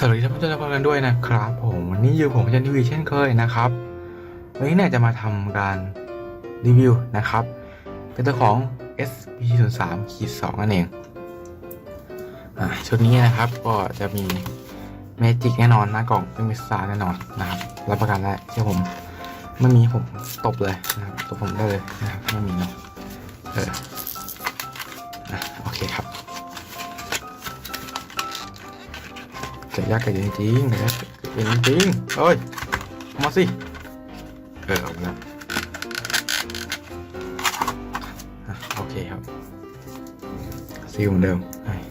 สวัสดีท่านผู้ชมทุกคนกันด้วยนะครับผมวันนี้อยู่ผมอาจารย์ทีวีเช่นเคยนะครับวันนี้เนี่ยจะมาทำการรีวิวนะครับเป็นตัวของ SP 0 3ขีด2นั่นเองอชุดนี้นะครับก็จะมีเมจิกแน่นอนหน้ากล่องไม่มีสตาแน่นอนนะครับรับประกันได้เชื่อผมไม่มีผมตบเลยนะครับตบผมได้เลยนะครับไม่มีเนาะเออโอ ยักะยากแกะจริงๆแกะยากแกะจริงเอ้ยมาสิเออเอามาแล้วอะโอเคครับซีลเหมือนเดิม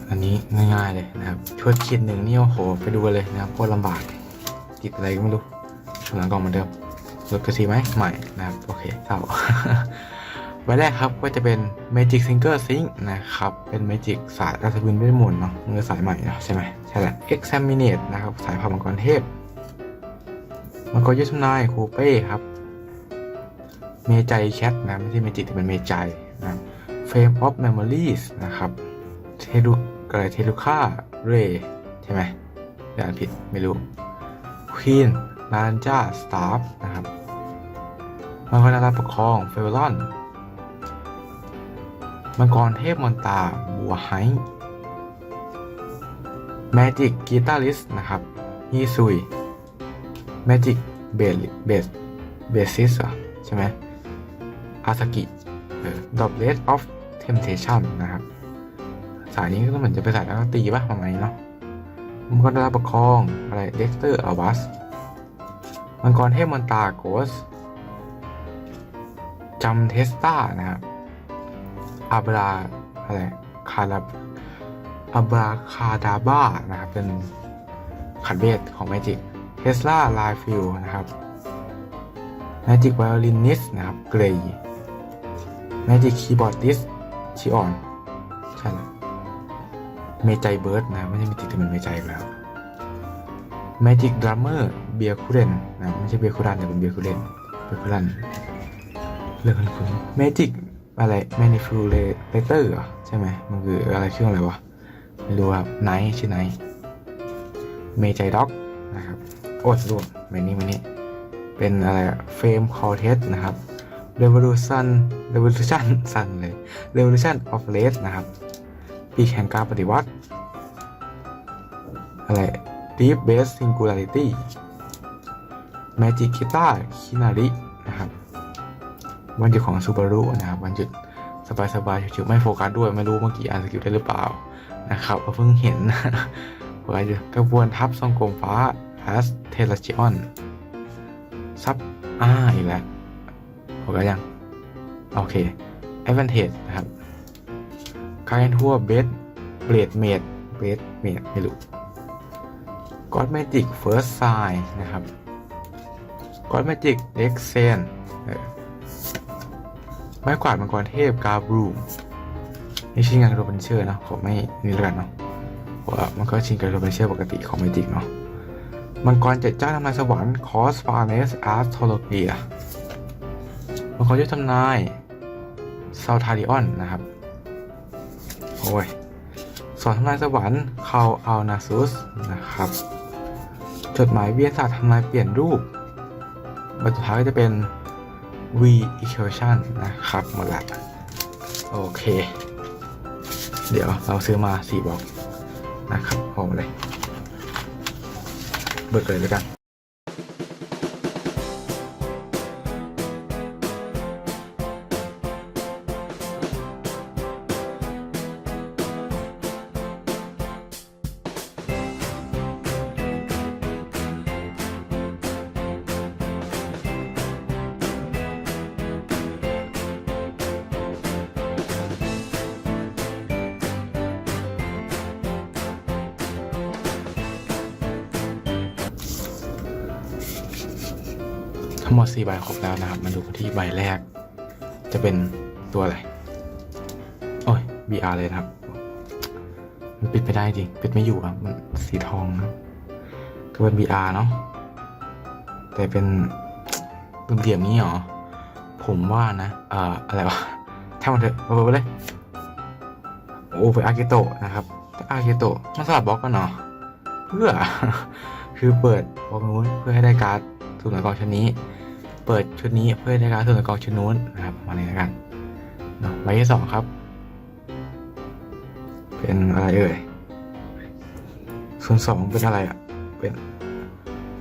อันนี้ง่ายๆเลยนะครับชุดคิดหนึ่งนี่โอ้โหไปดูเลยนะครับโคตรลำบากติดอะไรก็ไม่รู้หลังกล่องเหมือนเดิมลดกระสีไหมใหม่นะครับโอเคเศร้าใบแรกครับก็จะเป็น Magic Single Sync นะครับ เป็น Magic สายราชวินเวทมนต์เนาะมือสายใหม่นะใช่ไหม ใช่แหละ Examinate นะครับ สายพามังกรเทพ มังกรยุทธนายคูเป้ครับ เมจัยแคทนะ ไม่ใช่เมจิแต่เป็นเมจัยนะ Frame of Memories นะครับ เทลุกอะไรเทลุค่าเรใช่ไหมเดี๋ยวอ่านผิดไม่รู้ Queen นานจ้าสตาฟนะครับมังกรนาราปกครองเฟเวลอนมังกรเทพมอนตาบัวไฮ แมจิกกีตาริสนะครับฮีซุยแมจิกเบสเบสเบสิสอะใช่ไหมอาซากิเออดอบเลสออฟเทมเทชันนะครับ สายนี้ก็เหมือนจะไปนสายนักตีป่ะประมาณนี้เนาะมังกรดาราประคอง อะไรเด็กเตอร์อาวัสมังกรเทพมอนตาโกสจัมเทสตานะครับอาบราอะไรคารา อาบราคาดาบ้านะครับ เป็นขันเวทของ Magic Tesla l i f e l นะครับ Magic Violinist นะครับ Gray Magic Keyboardist ชิออนใช่แล้วเมจัยเบิร์ดนะไม่ใช่เมจิกแต่เป็นเมจัยแล้ว Magic Drummer เบียร์คูเรนนะไม่ใช่เบียร์คูรันแต่เป็นเบียร์คูเรนเบียร์คูรันเรื่องคุณ Magic อะไร manipulator เหรอใช่ไหมมันคืออะไรเครื่องอะไรวะ ไม่รู้ครับไนท์ชื่อไนท์เมจด็อกนะครับโอ้ยรวมเมนี่เมนี่เป็นอะไรเฟรมคอเทสนะครับ revolution revolution สั่นเลย revolution of race นะครับปีแห่งการปฏิวัติ อะไร deep base singularity magic guitar kinari นะครับวันหยุดของซูบารุนะครับ วันหยุดสบายๆชิวๆไม่โฟกัสด้วย ไม่รู้เมื่อกี้อ่านสกิลได้หรือเปล่า นะครับเพิ่งเห็นโฟกัสอยู่กระบวนทัพทรงกลมฟ้าพาสเทลจิออนซับอ่าอีกแล้วโฟกัสยัง โอเค a d v a n t a g e นะครับการนทั่วเบสเบรดเมดเบสเมดไม่รู้ God Magic First Sign นะครับ God Magic e x c e n ไม้กวาดมังกรเทพกาบรูม นี่ชินกันโรบันเชอร์นะขอไม่นี่แล้วกันเนาะเพราะว่ามันก็ชินกันโรบันเชอร์ปกติของเมจิกเนาะมังกรเจ็ดเจ้าทำนายสวรรค์คอสฟาเนสอาร์โทโลเกียมังกรยุทธทำนายซาทาริออนนะครับโอ้ยสอนทำนายสวรรค์คาอัลนาซุสนะครับจดหมายเวียนศาสตร์ทำนายเปลี่ยนรูปใบสุดท้ายก็จะเป็น V equation นะครับหมดละโอเค เดี๋ยวเราซื้อมา4บล็อกนะครับพอมาเลย เบิกเลยแล้วกัน ทั้งหมด4ใบครบแล้วนะครับ มาดูกันที่ใบแรก จะเป็นตัวอะไร โอ้ย BR เลยครับ มันปิดไม่ได้จริง ปิดไม่อยู่ครับ มันสีทองนะก็เป็น BR เนาะ แต่เป็นเหลี่ยมนี้เหรอ ผมว่านะ เอ่อ อะไรวะถ้ามันเถอะไปไปเลย โอ้เป็นอากิโตะนะครับอากิโตะมันสลับบล็อกกันเนาะเพื่อ คือเปิดวงนู้นเพื่อให้ได้การ์ดสุ่มในกองชุดนี้ เปิดชุดนี้เพื่อให้ได้การ์ดสุ่มในกองชุดนู้นนะครับมาเลยแล้วกันเนาะใบที่สองครับ เป็นอะไรเอ่ยส่วนสองเป็นอะไรอะ เป็น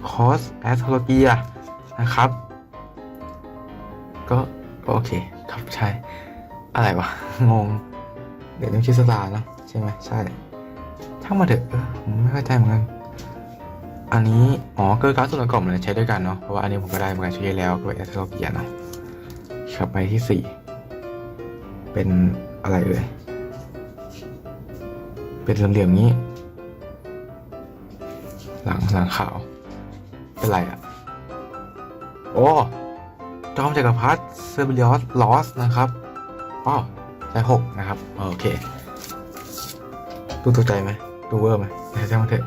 คอสแอสโทรโลจีนะครับ ก็ก็โอเคครับใช่ อะไรวะ งง เดี๋ยวต้องชื่อสตาร์เนอะใช่ไหมใช่ช่างมาเถอะไม่เข้าใจเหมือนกัน อันนี้ อ๋อเกิร์การ์ดส่วนประกอบมันใช้ด้วยกันเนาะ เพราะว่าอันนี้ผมก็ได้เหมือนกันช่วยแล้วกับแอสโทรเกียเนาะครับไปที่สี่ เป็นอะไรเอ่ย เป็นเหลี่ยมๆนี้ หลังหลังขาว เป็นไรอะโอ้จอมจักรพรรดิเซอร์เบลิอสลอสนะครับอ๋อใจหกนะครับ โอเค ดูตกใจไหมดูเวอร์ไหมแต่ช่างมันเถอะ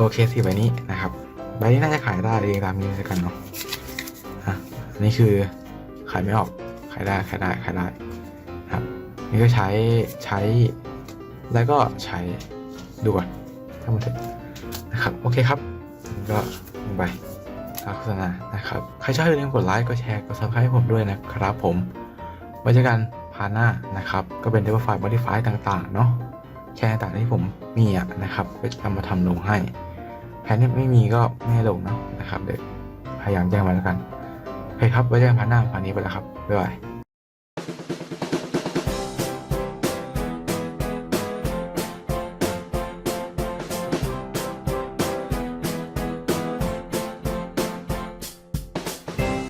โอเคสี่ใบนี้นะครับ ใบนี้น่าจะขายได้เองตามนี้แล้วกันเนาะอะนนี้คือขายไม่ออกขายได้ขายได้ขายได้ครับ นี่ก็ใช้ใช้ แล้วก็ใช้ดูก่อนถ้ามันเถอะนะครับโอเคครับก็ลงไปโฆษณานะครับ ใครชอบอย่าลืมกดไลค์ กดแชร์ กด subscribe ให้ผมด้วยนะครับผม ไว้เจอกันพาหน้านะครับ ก็เป็น Double File Modify ต่างๆ เนาะแชร์ต่างๆที่ผมมีอะนะครับ ก็จะทำมาทำลงให้ แผนที่ไม่มีก็ไม่ให้ลงนะนะครับเดี๋ยวพยายามแจ้งมาแล้วกันโอเคครับไว้เจอกันพานหน้าพานนี้ไปแล้วครับบ๊ายบาย